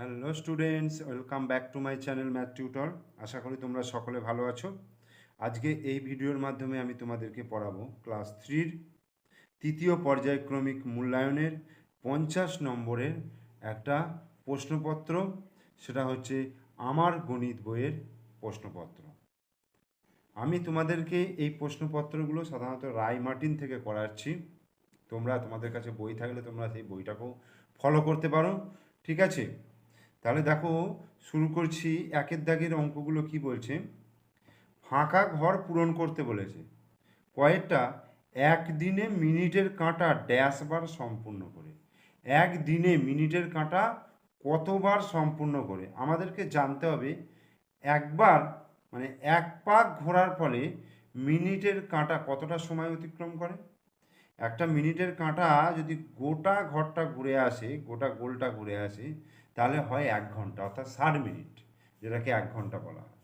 Hello students welcome back to my channel math tutor আশা করি তোমরা সকলে ভালো আছো। আজকে এই ভিডিওর মাধ্যমে আমি তোমাদেরকে পড়াবো ক্লাস থ্রির তৃতীয় পর্যায়ক্রমিক মূল্যায়নের পঞ্চাশ নম্বরের একটা প্রশ্নপত্র, সেটা হচ্ছে আমার গণিত বইয়ের প্রশ্নপত্র। আমি তোমাদেরকে এই প্রশ্নপত্রগুলো সাধারণত রায় মার্টিন থেকে করাচ্ছি। তোমরা তোমাদের কাছে বই থাকলে তোমরা সেই বইটাকেও ফলো করতে পারো। ঠিক আছে? তাহলে দেখো, শুরু করছি একের দাগের অঙ্কগুলো কি বলছে? ফাঁকা ঘর পূরণ করতে বলেছে। কয়েকটা একদিনে মিনিটের কাঁটা ড্যাশবার সম্পূর্ণ করে। একদিনে মিনিটের কাঁটা কতবার সম্পূর্ণ করে? আমাদেরকে জানতে হবে, একবার মানে এক পাক ঘোরার ফলে মিনিটের কাঁটা কতটা সময় অতিক্রম করে? একটা মিনিটের কাঁটা যদি গোটা ঘরটা ঘুরে আসে, গোটা গোলটা ঘুরে আসে তাহলে হয় এক ঘণ্টা, অর্থাৎ ষাট মিনিট, যেটাকে এক ঘণ্টা বলা হয়।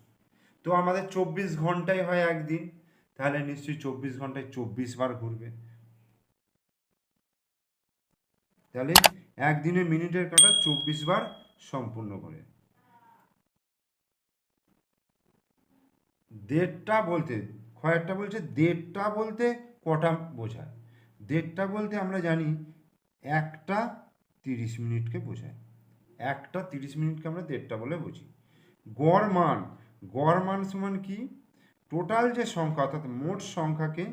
তো আমাদের চব্বিশ ঘন্টায় হয় একদিন, তাহলে নিশ্চয়ই চব্বিশ ঘন্টায় চব্বিশ বার ঘুরবে। তাহলে একদিনে মিনিটের কাঁটা চব্বিশ বার সম্পূর্ণ করে। দেড়টা বলতে, কয়েকটা বলছে, দেড়টা বলতে কটা বোঝায়? দেড়টা বলতে আমরা জানি একটা তিরিশ মিনিটকে বোঝায়। একটা তিরিশ মিনিটকে আমরা দেড়টা বলে বুঝি। গড় মান গড় মান সমান কি? টোটাল যে সংখ্যা, অর্থাৎ মোট সংখ্যাকে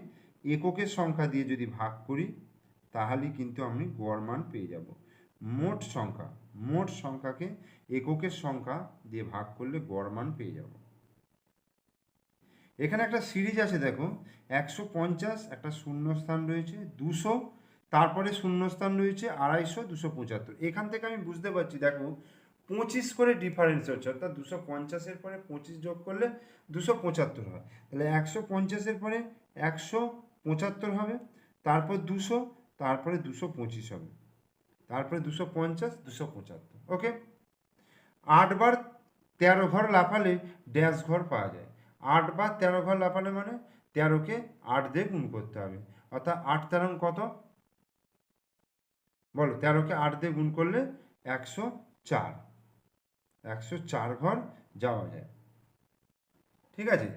এককের সংখ্যা দিয়ে যদি ভাগ করি তাহলেই কিন্তু আমি গড় মান পেয়ে যাব। মোট সংখ্যা, মোট সংখ্যাকে এককের সংখ্যা দিয়ে ভাগ করলে গড় মান পেয়ে যাব। এখানে একটা সিরিজ আছে, দেখো। একশো পঞ্চাশ, একটা শূন্যস্থান রয়েছে। দুশো তারপরে শূন্যস্থান রয়েছে আড়াইশো দুশো পঁচাত্তর। এখান থেকে আমি বুঝতে পারছি, দেখো, পঁচিশ করে ডিফারেন্স হচ্ছে, অর্থাৎ দুশো পঞ্চাশের পরে পঁচিশ যোগ করলে দুশো পঁচাত্তর হয়। তাহলে একশো পঞ্চাশের পরে একশো পঁচাত্তর হবে, তারপর দুশো, তারপরে দুশো পঁচিশ হবে। তারপরে দুশো পঞ্চাশ, দুশো পঁচাত্তর ওকে আটবার তেরো ঘর লাফালে ড্যাশ ঘর পাওয়া যায়। আটবার তেরো ঘর লাফালে মানে তেরোকে আট দিয়ে গুণ করতে হবে। অর্থাৎ আট তেরো কত? বলো, তেরোকে আট দিয়ে গুণ করলে একশো চার। একশো চার ঘর যাওয়া যায়। ঠিক আছে?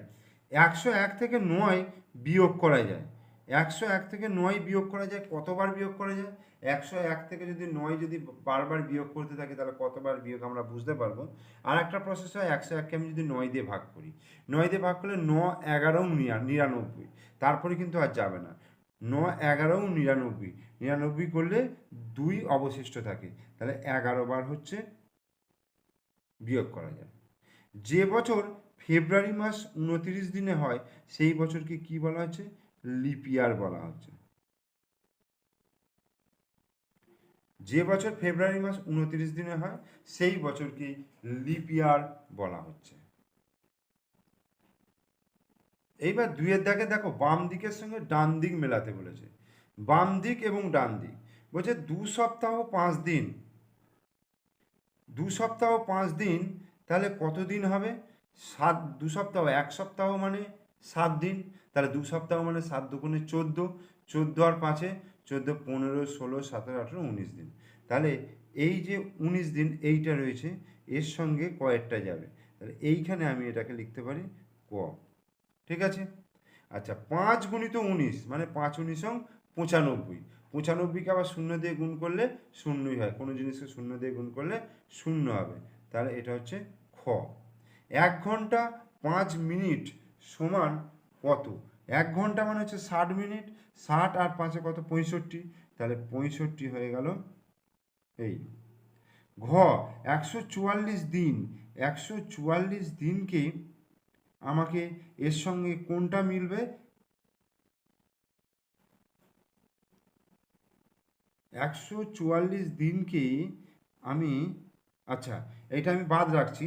একশো এক থেকে নয় বিয়োগ করা যায়। একশো এক থেকে নয় বিয়োগ করা যায়, কতবার বিয়োগ করা যায়? একশো এক থেকে যদি নয় যদি বারবার বিয়োগ করতে থাকি, তাহলে কতবার বিয়োগ আমরা বুঝতে পারব? আর একটা প্রসেস হয়, একশো এককে আমি যদি নয় দিয়ে ভাগ করি। নয় দিয়ে ভাগ করলে ন, এগারো নিরানব্বই। তারপরে কিন্তু আর যাবে না। ন এগারো নিরানব্বই। নিরানব্বই করলে দুই অবশিষ্ট থাকে। তাহলে এগারো বার হচ্ছে বিয়োগ করা যায় যে বছর ফেব্রুয়ারি মাস উনতিরিশ দিনে হয়, সেই বছরকে কি বলা হচ্ছে? লিপিয়ার বলা হচ্ছে। যে বছর ফেব্রুয়ারি মাস উনতিরিশ দিনে হয়, সেই বছরকে লিপিয়ার বলা হচ্ছে। এইবার দুইয়ের দাগে দেখো বাম দিকের সঙ্গে ডান দিক মেলাতে বলেছে। বাম দিক এবং ডান দিক। বলছে দু সপ্তাহ পাঁচ দিন। দু সপ্তাহ পাঁচ দিন, তাহলে কত দিন হবে? সাত, দু সপ্তাহ, এক সপ্তাহ মানে সাত দিন। তাহলে দু সপ্তাহ মানে সাত দুগুণে চোদ্দ। চোদ্দ আর পাঁচে, চোদ্দ, পনেরো, ষোলো, সতেরো, আঠেরো, উনিশ দিন। তাহলে এই যে উনিশ দিন এইটা রয়েছে, এর সঙ্গে কয়েকটা যাবে। তাহলে এইখানে আমি এটাকে লিখতে পারি ক। ঠিক আছে? আচ্ছা পাঁচ গুণিত উনিশ মানে পাঁচ উনিশ উনিশং পঁচানব্বই। পঁচানব্বইকে আবার শূন্য দিয়ে গুণ করলে শূন্যই হয়। কোনো জিনিসকে শূন্য দিয়ে গুণ করলে শূন্য হবে। তাহলে এটা হচ্ছে খ। এক ঘণ্টা পাঁচ মিনিট সমান কত? এক ঘণ্টা মানে হচ্ছে ষাট মিনিট। ষাট আর পাঁচে কত? পঁয়ষট্টি। তাহলে পঁয়ষট্টি হয়ে গেল এই। ঘ, একশো চুয়াল্লিশ দিন। একশো চুয়াল্লিশ দিনকে আমাকে এর সঙ্গে কোনটা মিলবে? একশো চুয়াল্লিশ দিনকে আমি আচ্ছা এটা আমি বাদ রাখছি।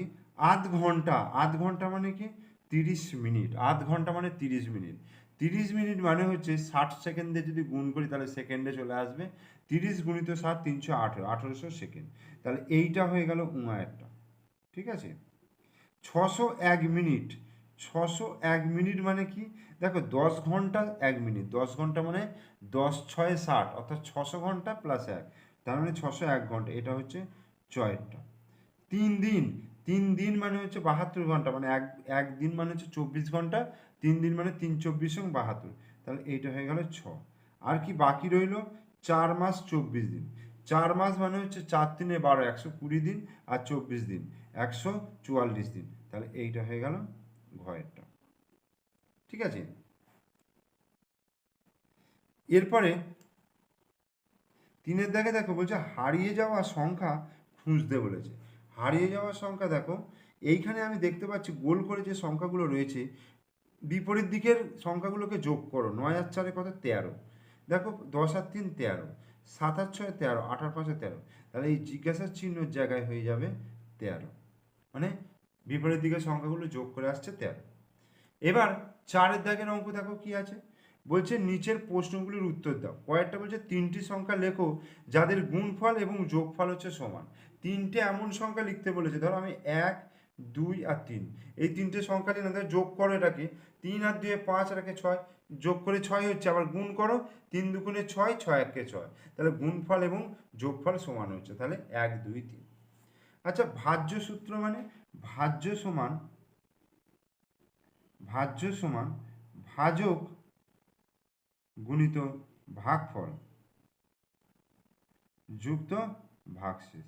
আধ ঘণ্টা আধ ঘণ্টা মানে কি? তিরিশ মিনিট, আধ ঘণ্টা মানে তিরিশ মিনিট। তিরিশ মিনিট মানে হচ্ছে ষাট সেকেন্ডে যদি গুণ করি তাহলে সেকেন্ডে চলে আসবে। তিরিশ গুণিত সাত তিনশো আঠেরো আঠেরোশো সেকেন্ড। তাহলে এইটা হয়ে গেল উঙায়েরটা ঠিক আছে? ছশো এক মিনিট। ছশো এক মিনিট মানে কি? দেখো, দশ ঘণ্টা এক মিনিট। দশ ঘণ্টা মানে দশ, ছয়, ষাট, অর্থাৎ ছশো ঘণ্টা প্লাস এক। তার মানে ছশো এক ঘণ্টা। এটা হচ্ছে চয়েরটা। তিন দিন। তিন দিন মানে হচ্ছে বাহাত্তর ঘণ্টা। মানে এক এক দিন মানে হচ্ছে চব্বিশ ঘণ্টা। তিন দিন মানে তিন চব্বিশ এবং বাহাত্তর। তাহলে এইটা হয়ে গেল ছ। আর কি বাকি রইল? চার মাস, চব্বিশ দিন। চার মাস মানে হচ্ছে চার দিনে বারো, একশো কুড়ি দিন আর চব্বিশ দিন। একশো চুয়াল্লিশ দিন। তাহলে এইটা হয়ে গেল ঘয়েরটা ঠিক আছে? এরপরে তিনের দাগে দেখো বলছে, হারিয়ে যাওয়া সংখ্যা খুঁজতে বলেছে। হারিয়ে যাওয়ার সংখ্যা দেখো, এইখানে আমি দেখতে পাচ্ছি গোল করে যে সংখ্যাগুলো রয়েছে, বিপরীত দিকের সংখ্যাগুলোকে যোগ করো, নয় আর চারে কত? তেরো। দেখো, দশ আর তিন, তেরো। সাত আর ছয়, তেরো। আট আর পাঁচে তেরো। তাহলে এই জিজ্ঞাসার চিহ্নর জায়গায় হয়ে যাবে তেরো। মানে বিপরীত দিকের সংখ্যাগুলো যোগ করে আসছে তেরো। এবার চারের দাগের অঙ্ক দেখো কি আছে? বলছে নিচের প্রশ্নগুলির উত্তর দাও। কয়েকটা বলছে তিনটি সংখ্যা লেখো যাদের গুণফল এবং যোগফল হচ্ছে সমান। তিনটে এমন সংখ্যা লিখতে বলেছে। ধরো আমি এক, দুই আর তিন। এই তিনটে সংখ্যা নিলাম ধরো যোগ করো এটাকে। তিন আর দুয়ে পাঁচ আর একে ছয়। যোগ করে ছয় হচ্ছে, আবার গুণ করো, তিন দুগুণে ছয় ছয় একে ছয়। তাহলে গুণফল এবং যোগফল সমান হচ্ছে। তাহলে এক, দুই, তিন। আচ্ছা ভাজ্য সূত্র মানে? ভাজ্য সমান ভাজ্য সমান ভাজক গুণিত ভাগফল যুক্ত ভাগশেষ।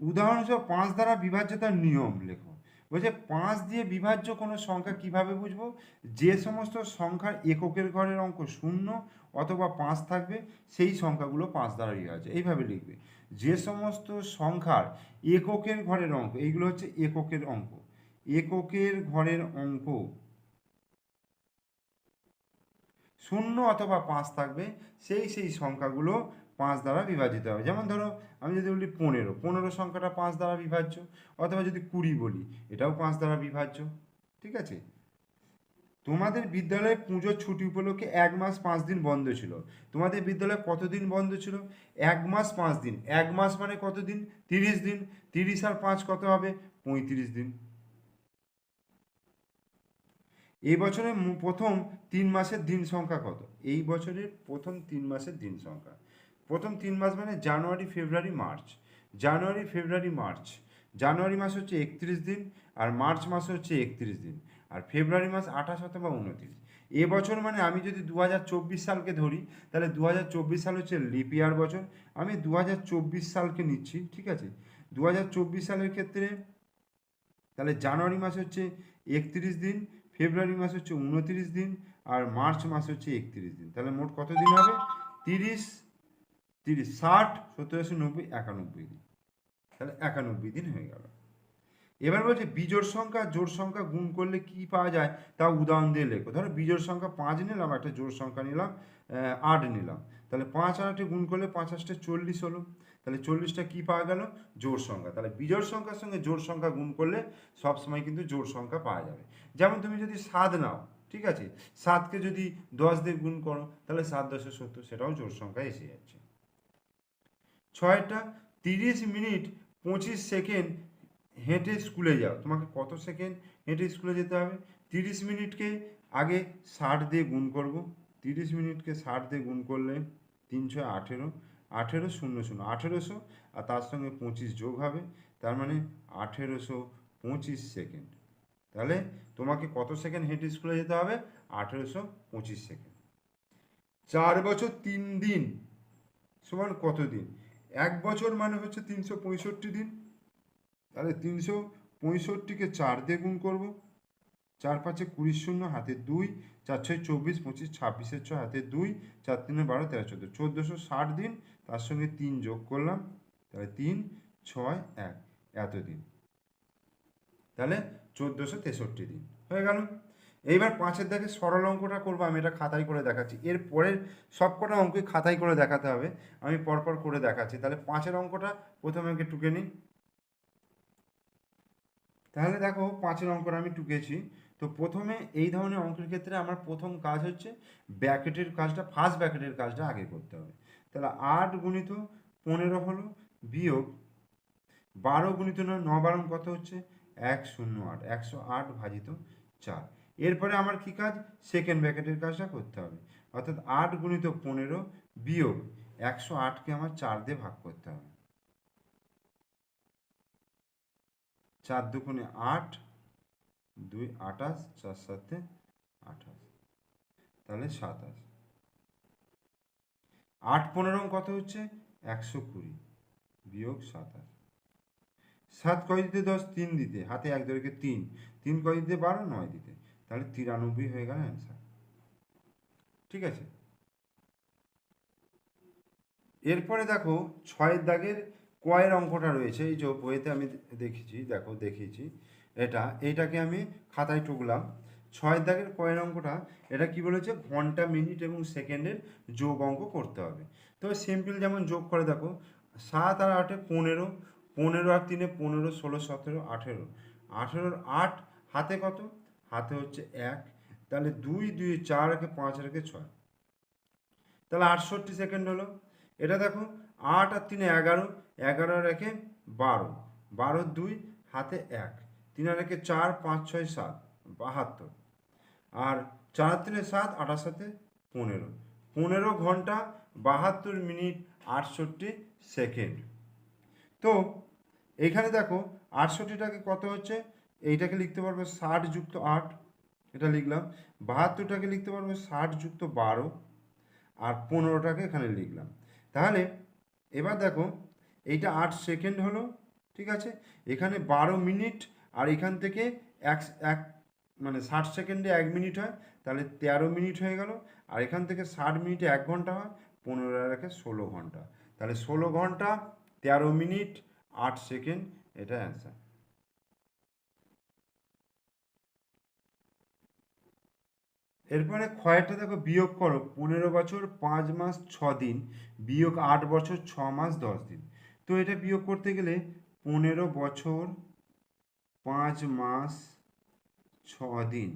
উদাহরণস্বরূপ পাঁচ দ্বারা বিভাজ্যতার নিয়ম লেখো। বলছে, পাঁচ দিয়ে বিভাজ্য কোনো সংখ্যা কীভাবে বুঝব? যে সমস্ত সংখ্যার এককের ঘরের অঙ্ক শূন্য অথবা পাঁচ থাকবে, সেই সংখ্যাগুলো পাঁচ দ্বারা বিভাজ্য এইভাবে লিখবে। যে সমস্ত সংখ্যার এককের ঘরের অঙ্ক, এইগুলো হচ্ছে এককের অঙ্ক। এককের ঘরের অঙ্ক শূন্য অথবা পাঁচ থাকবে, সেই সেই সংখ্যাগুলো পাঁচ দ্বারা বিভাজিত হবে। যেমন ধরো, আমি যদি বলি পনেরো পনেরো সংখ্যাটা পাঁচ দ্বারা বিভাজ্য, অথবা যদি কুড়ি বলি, এটাও পাঁচ দ্বারা বিভাজ্য, ঠিক আছে? তোমাদের বিদ্যালয়ে পুজোর ছুটি উপলক্ষে এক মাস পাঁচ দিন বন্ধ ছিল। তোমাদের বিদ্যালয়ে কতদিন বন্ধ ছিল? এক মাস পাঁচ দিন। এক মাস মানে কত দিন? তিরিশ দিন। তিরিশ আর পাঁচ কত হবে? পঁয়ত্রিশ দিন। এই বছরের প্রথম তিন মাসের দিন সংখ্যা কত? এই বছরের প্রথম তিন মাসের দিন সংখ্যা। প্রথম তিন মাস মানে জানুয়ারি, ফেব্রুয়ারি, মার্চ। জানুয়ারি, ফেব্রুয়ারি, মার্চ। জানুয়ারি মাস হচ্ছে একত্রিশ দিন আর মার্চ মাস হচ্ছে একত্রিশ দিন। আর ফেব্রুয়ারি মাস আঠাশ অথবা উনত্রিশ। এবছর মানে আমি যদি দু হাজার চব্বিশ সালকে ধরি, তাহলে দু হাজার চব্বিশ সাল হচ্ছে লিপ ইয়ার বছর। আমি দু হাজার চব্বিশ সালকে নিচ্ছি, ঠিক আছে? দু হাজার চব্বিশ সালের ক্ষেত্রে, তাহলে জানুয়ারি মাস হচ্ছে একত্রিশ দিন, ফেব্রুয়ারি মাস হচ্ছে উনত্রিশ দিন আর মার্চ মাস হচ্ছে একত্রিশ দিন। তাহলে মোট কত দিন হবে? তিরিশ তিরিশ, ষাট, সত্তর, আশি, নব্বই, একানব্বই দিন। তাহলে একানব্বই দিন হয়ে গেল। এবার বলছে বিজোড় সংখ্যা, জোড় সংখ্যা গুণ করলে কি পাওয়া যায়? তা উদাহরণ দিয়ে লেখো। ধরো বিজোড় সংখ্যা পাঁচ নিলাম, একটা জোড় সংখ্যা নিলাম আট নিলাম। তাহলে পাঁচ আটে গুণ করলে পাঁচ আটটা চল্লিশ হলো। তাহলে চল্লিশটা কি পাওয়া গেল? জোড় সংখ্যা। তাহলে বিজোড় সংখ্যার সঙ্গে জোড় সংখ্যা গুণ করলে সবসময় কিন্তু জোড় সংখ্যা পাওয়া যাবে। যেমন তুমি যদি সাত নাও, ঠিক আছে? সাতকে যদি দশ দিয়ে গুণ করো, তাহলে সাত, দশে, সত্তর, সেটাও জোড় সংখ্যা এসে যাচ্ছে। ছয়টা তিরিশ মিনিট পঁচিশ সেকেন্ড হেঁটে স্কুলে যাও। তোমাকে কত সেকেন্ড হেঁটে স্কুলে যেতে হবে? তিরিশ মিনিটকে আগে ষাট দিয়ে গুণ করব। তিরিশ মিনিটকে ষাট দিয়ে গুণ করলে তিনশো আঠেরো। আঠেরো শূন্য শূন্য। আঠেরোশো আর তার সঙ্গে পঁচিশ যোগ হবে। তার মানে আঠেরোশো পঁচিশ সেকেন্ড। তাহলে তোমাকে কত সেকেন্ড হেঁটে স্কুলে যেতে হবে? আঠেরোশো পঁচিশ সেকেন্ড। চার বছর তিন দিন। সমান কত দিন? এক বছর মানে হচ্ছে তিনশো পঁয়ষট্টি দিন। তাহলে তিনশো পঁয়ষট্টিকে চার দিয়ে গুণ করব। চার পাঁচে কুড়ি শূন্য, হাতে দুই। চার ছয় চব্বিশ, পঁচিশ ছাব্বিশের ছয়, হাতে দুই। চার তিনে বারো, তেরো, চোদ্দ। চোদ্দোশো ষাট দিন, তার সঙ্গে তিন যোগ করলাম। তাহলে তিন, ছয়, এক। এত দিন তাহলে চোদ্দোশো তেষট্টি দিন। হয়ে গেল। এইবার পাঁচের দেখে সরল অঙ্কটা করব, আমি এটা খাতায় করে দেখাচ্ছি। এর পরের সব কটা অঙ্কই খাতায় করে দেখাতে হবে, আমি পরপর করে দেখাচ্ছি। তাহলে পাঁচের অঙ্কটা প্রথমে আগে টুকে নিই। তাহলে দেখো পাঁচের অঙ্কটা আমি টুকেছি। তো প্রথমে এই ধরনের অঙ্কের ক্ষেত্রে আমার প্রথম কাজ হচ্ছে ব্যাকেটের কাজটা ফার্স্ট ব্যাকেটের কাজটা আগে করতে হবে। তাহলে আট গুণিত পনেরো হলো বিয়োগ বারো গুণিত নয় ন বারণ কত হচ্ছে? এক শূন্য আট, একশো আট ভাজিত চার। এরপরে আমার কি কাজ? সেকেন্ড ব্র্যাকেটের কাজটা করতে হবে। অর্থাৎ আট গুণিত পনেরো বিয়োগ একশো আটকে আমার চার দিয়ে ভাগ করতে হবে। চার দুগুণে আট, দুই আঠাশ, চার সাথে আঠাশ, তাহলে সাতাশ। আট পনেরো কত হচ্ছে? একশো কুড়ি বিয়োগ সাতাশ। সাত কয় দিতে দশ? তিন দিতে। হাতে এক দরকে তিন। তিন কয় দিতে বারো? নয় দিতে। তাহলে তিরানব্বই হয়ে গেল অ্যান্সার ঠিক আছে? এরপরে দেখো, ছয়ের দাগের কয়ের অঙ্কটা রয়েছে, এই যে বইতে আমি দেখেছি, দেখো, দেখিয়েছি, এটা, এইটাকে আমি খাতায় টুকলাম। ছয়ের দাগের কয়ের অঙ্কটা, এটা কি বলেছে? ঘণ্টা, মিনিট এবং সেকেন্ডের যোগ অঙ্ক করতে হবে। তো সিম্পল যেমন যোগ করে দেখো, সাত আর আটে পনেরো পনেরো আর তিনে পনেরো, ষোলো, সতেরো, আঠেরো, আঠেরোর আট হাতে কত? হাতে হচ্ছে এক, তাহলে দুই দুই, চার রেখে পাঁচ রেখে ছয়। তাহলে আটষট্টি সেকেন্ড হলো। এটা দেখো, আট আর তিনে এগারো এগারো রেখে বারো। বারো, দুই, হাতে এক। তিন আর রেখে চার, পাঁচ, ছয়, সাত, বাহাত্তর। আর চার তিনে সাত, আঠাশ সাথে পনেরো। পনেরো ঘণ্টা, বাহাত্তর মিনিট, আটষট্টি সেকেন্ড। তো, এখানে দেখো, আটষট্টিটাকে কত হচ্ছে? এইটাকে লিখতে পারব ষাট যুক্ত আট, এটা লিখলাম। বাহাত্তরটাকে লিখতে পারবে ষাট যুক্ত বারো, আর পনেরোটাকে এখানে লিখলাম। তাহলে এবার দেখো, এইটা আট সেকেন্ড হলো, ঠিক আছে? এখানে বারো মিনিট, আর এখান থেকে এক এক মানে ষাট সেকেন্ডে এক মিনিট হয়, তাহলে তেরো মিনিট হয়ে গেল। আর এখান থেকে ষাট মিনিটে এক ঘণ্টা হয় পনেরো রেখে ষোলো ঘণ্টা। তাহলে ষোলো ঘণ্টা, তেরো মিনিট, আট সেকেন্ড, এটা অ্যান্সার এরপরে ক্ষয়টা দেখো বিয়োগ করো, পনেরো বছর, পাঁচ মাস, ছ দিন, বিয়োগ আট বছর, ছ মাস, দশ দিন। তো এটা বিয়োগ করতে গেলে পনেরো বছর, পাঁচ মাস, ছ দিন,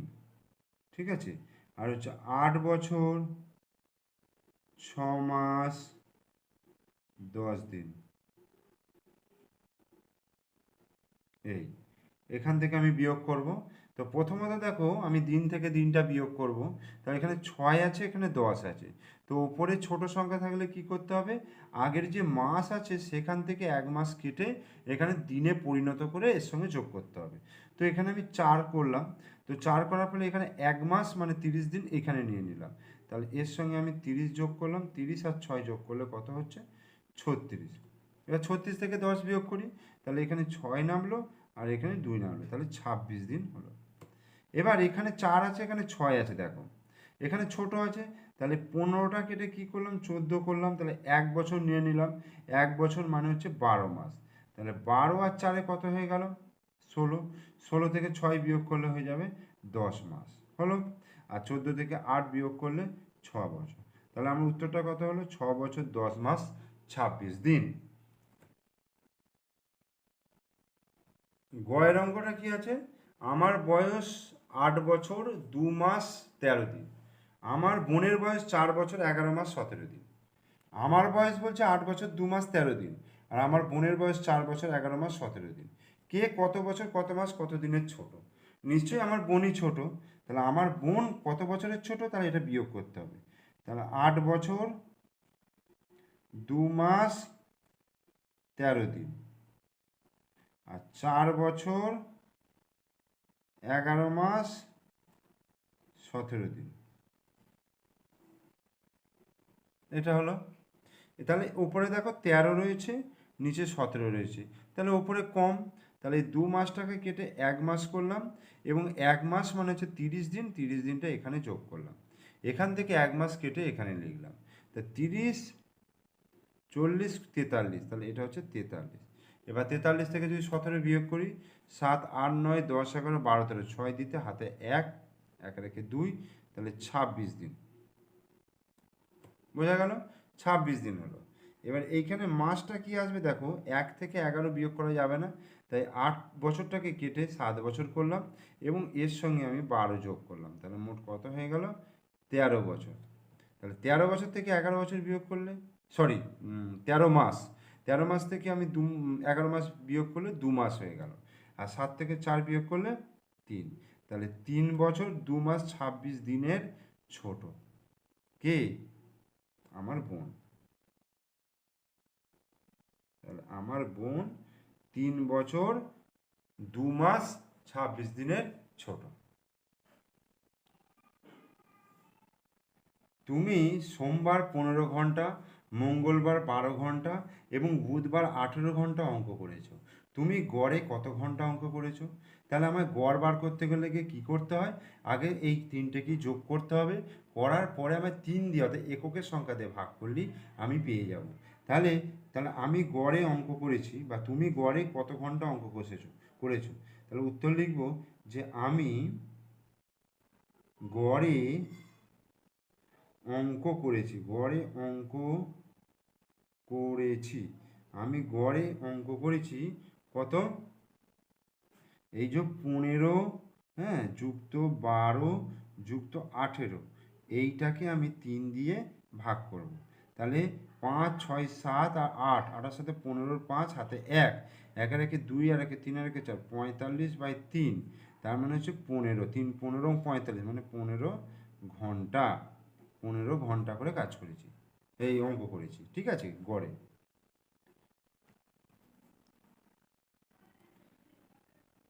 ঠিক আছে? আর হচ্ছে আট বছর, ছ মাস, দশ দিন। এই, এখান থেকে আমি বিয়োগ করব। তো প্রথমত দেখো, আমি দিন থেকে দিনটা বিয়োগ করব। তো এখানে ছয় আছে, এখানে দশ আছে। তো ওপরে ছোট সংখ্যা থাকলে কি করতে হবে? আগের যে মাস আছে, সেখান থেকে এক মাস কেটে এখানে দিনে পরিণত করে এর সঙ্গে যোগ করতে হবে। তো এখানে আমি চার করলাম। তো চার করার ফলে এখানে এক মাস মানে তিরিশ দিন এখানে নিয়ে নিলাম। তাহলে এর সঙ্গে আমি তিরিশ যোগ করলাম, তিরিশ আর ছয় যোগ করলে কত হচ্ছে? ছত্রিশ। এবার ছত্রিশ থেকে দশ বিয়োগ করি। তাহলে এখানে ছয় নামলো আর এখানে দুই নামলো। তাহলে ছাব্বিশ দিন হলো। এবার এখানে চার আছে, এখানে ছয় আছে, দেখো। এখানে ছোট আছে, তাহলে পনেরোটা কেটে কি করলাম? চোদ্দ করলাম, তাহলে এক বছর নিয়ে নিলাম। এক বছর মানে হচ্ছে বারো মাস। তাহলে বারো আর চারে কত হয়ে গেল? ষোলো। ষোলো থেকে ছয় বিয়োগ করলে হয়ে যাবে দশ মাস। হলো? আর চোদ্দ থেকে আট বিয়োগ করলে ছ বছর। তাহলে আমার উত্তরটা কত হলো? ছ বছর দশ মাস ছাব্বিশ দিন। গয়ের অঙ্কটা কি আছে? আমার বয়স আট বছর, দু মাস, তেরো দিন। আমার বোনের বয়স চার বছর, এগারো মাস, সতেরো দিন। আমার বয়স বলছে আট বছর, দু মাস, তেরো দিন। আর আমার বোনের বয়স চার বছর, এগারো মাস, সতেরো দিন। কে কত বছর, কত মাস, কত দিনের ছোট? নিশ্চয়ই আমার বোনই ছোট। তাহলে আমার বোন কত বছরের ছোট? তাহলে এটা বিয়োগ করতে হবে। তাহলে আট বছর, দু মাস, তেরো দিন। আর চার বছর এগারো মাস, সতেরো দিন। এটা হলো তাহলে ওপরে দেখো তেরো রয়েছে, নিচে সতেরো রয়েছে। তাহলে ওপরে কম, তাহলে দু মাসটাকে কেটে এক মাস করলাম এবং এক মাস মানে হচ্ছে তিরিশ দিন, তিরিশ দিনটা এখানে যোগ করলাম। এখান থেকে এক মাস কেটে এখানে লিখলাম। তা তিরিশ, চল্লিশ, তেতাল্লিশ, তাহলে এটা হচ্ছে তেতাল্লিশ। এবার তেতাল্লিশ থেকে যদি সতেরো বিয়োগ করি সাত, আট, নয়, দশ, এগারো, বারো, তেরো, ছয় দিতে হাতে এক এক রেখে দুই, তাহলে ছাব্বিশ দিন। বোঝা গেল? ছাব্বিশ দিন হলো। এবার এইখানে মাসটা কি আসবে দেখো, এক থেকে এগারো বিয়োগ করা যাবে না, তাই আট বছরটাকে কেটে সাত বছর করলাম এবং এর সঙ্গে আমি বারো যোগ করলাম, তাহলে মোট কত হয়ে গেল? তেরো বছর। তাহলে তেরো বছর থেকে এগারো বছর বিয়োগ করলে, সরি তেরো মাস। তেরো মাস থেকে আমি দু, এগারো মাস বিয়োগ করলে দু মাস হয়ে গেল। আর সাত থেকে চার বিয়োগ করলে তিন। তাহলে তিন বছর দু মাস ছাব্বিশ দিনের ছোট। কে? আমার বোন। তাহলে আমার বোন তিন বছর দু মাস ছাব্বিশ দিনের ছোট। তুমি সোমবার পনেরো ঘণ্টা, মঙ্গলবার বারো ঘণ্টা এবং বুধবার আঠেরো ঘণ্টা অঙ্ক করেছ। তুমি গড়ে কত ঘণ্টা অঙ্ক করেছ? তাহলে আমার গড় বার করতে গেলে গিয়ে কী করতে হয়? আগে এই তিনটে কি যোগ করতে হবে? করার পরে আমার তিন দিয়ে অর্থাৎ এককের সংখ্যা দিয়ে ভাগ করলেই আমি পেয়ে যাব। তাহলে তাহলে আমি গড়ে অঙ্ক করেছি বা তুমি গড়ে কত ঘণ্টা অঙ্ক করেছ? করেছ। তাহলে উত্তর লিখব যে আমি গড়ে অঙ্ক করেছি, গড়ে অঙ্ক করেছি। আমি গড়ে অঙ্ক করেছি কত? এই যে পনেরো হ্যাঁ যুক্ত বারো, যুক্ত আঠেরো। এইটাকে আমি তিন দিয়ে ভাগ করব। তাহলে পাঁচ, ছয়, সাত আর আট। আটার সাথে পনেরোর পাঁচ, হাতে এক। একের একে দুই, আর একে তিন, আর একে চার। পঁয়তাল্লিশ বাই তিন। তার মানে হচ্ছে পনেরো। তিন, পনেরো পঁয়তাল্লিশ মানে পনেরো ঘণ্টা। পনেরো ঘণ্টা করে কাজ করেছি। এই অঙ্ক করেছি। ঠিক আছে? গড়ে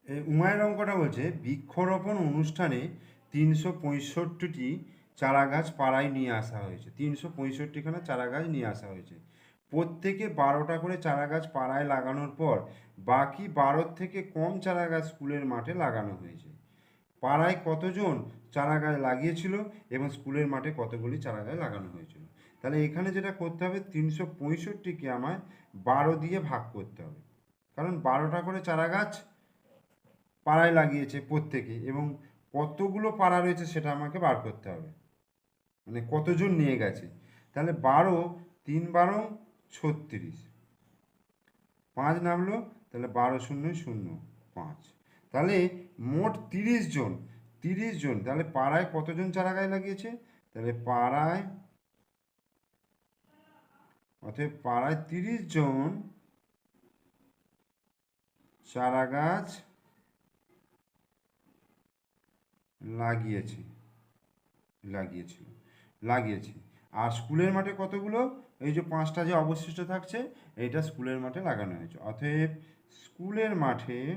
এই উমায়ের অঙ্কটা বলছে, বৃক্ষরোপণ অনুষ্ঠানে তিনশো পঁয়ষট্টিটি চারা গাছ পাড়ায় নিয়ে আসা হয়েছে। তিনশো পঁয়ষট্টিখানা চারা গাছ নিয়ে আসা হয়েছে। প্রত্যেকে বারোটা করে চারা গাছ পাড়ায় লাগানোর পর বাকি বারোর থেকে কম চারা গাছ স্কুলের মাঠে লাগানো হয়েছে। পাড়ায় কতজন চারা গাছ লাগিয়েছিল এবং স্কুলের মাঠে কতগুলি চারা গাছ লাগানো হয়েছিল? তাহলে এখানে যেটা করতে হবে, তিনশো পঁয়ষট্টিকে আমায় বারো দিয়ে ভাগ করতে হবে। কারণ বারোটা করে চারা গাছ পাড়ায় লাগিয়েছে প্রত্যেকে এবং কতগুলো পাড়া রয়েছে সেটা আমাকে বার করতে হবে। মানে কতজন নিয়ে গেছে? তাহলে বারো, তিন বারো, ছত্রিশ। পাঁচ নামলো, তাহলে বারো শূন্য শূন্য পাঁচ। তাহলে মোট তিরিশ জন তিরিশ জন, তাহলে পাড়ায় কতজন চারা গাছ লাগিয়েছে? তাহলে পাড়ায়, অতএব পাড়ায় তিরিশ জন চারা গাছ লাগিয়েছে। লাগিয়েছিল লাগিয়েছে। আর স্কুলের মাঠে কতগুলো? এই যে পাঁচটা যে অবশিষ্ট থাকছে, এইটা স্কুলের মাঠে লাগানো হয়েছে। অতএব স্কুলের মাঠে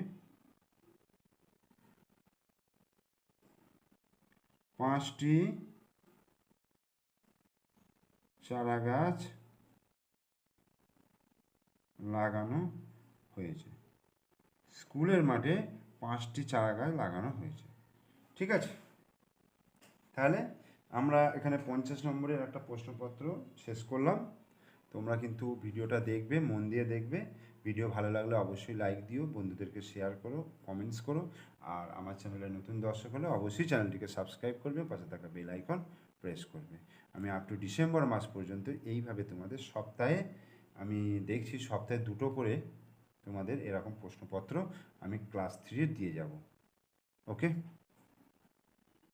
পাঁচটি চারা গাছ লাগানো হয়েছে। স্কুলের মাঠে পাঁচটি চারা গাছ লাগানো হয়েছে। ঠিক আছে? তাহলে আমরা এখানে পঞ্চাশ নম্বরের একটা প্রশ্নপত্র শেষ করলাম। তোমরা কিন্তু ভিডিওটা দেখবে, মন দিয়ে দেখবে। ভিডিও ভালো লাগলে অবশ্যই লাইক দিও, বন্ধুদেরকে শেয়ার করো কমেন্টস করো। আর আমার চ্যানেলে নতুন দর্শক হলে অবশ্যই চ্যানেলটিকে সাবস্ক্রাইব করবে, পাশে থাকা বেল আইকন প্রেস করবে। আমি আপ টু ডিসেম্বর মাস পর্যন্ত এইভাবে তোমাদের সপ্তাহে আমি দেখছি, সপ্তাহে দুটো করে তোমাদের এরকম প্রশ্নপত্র আমি ক্লাস থ্রির দিয়ে যাব। ওকে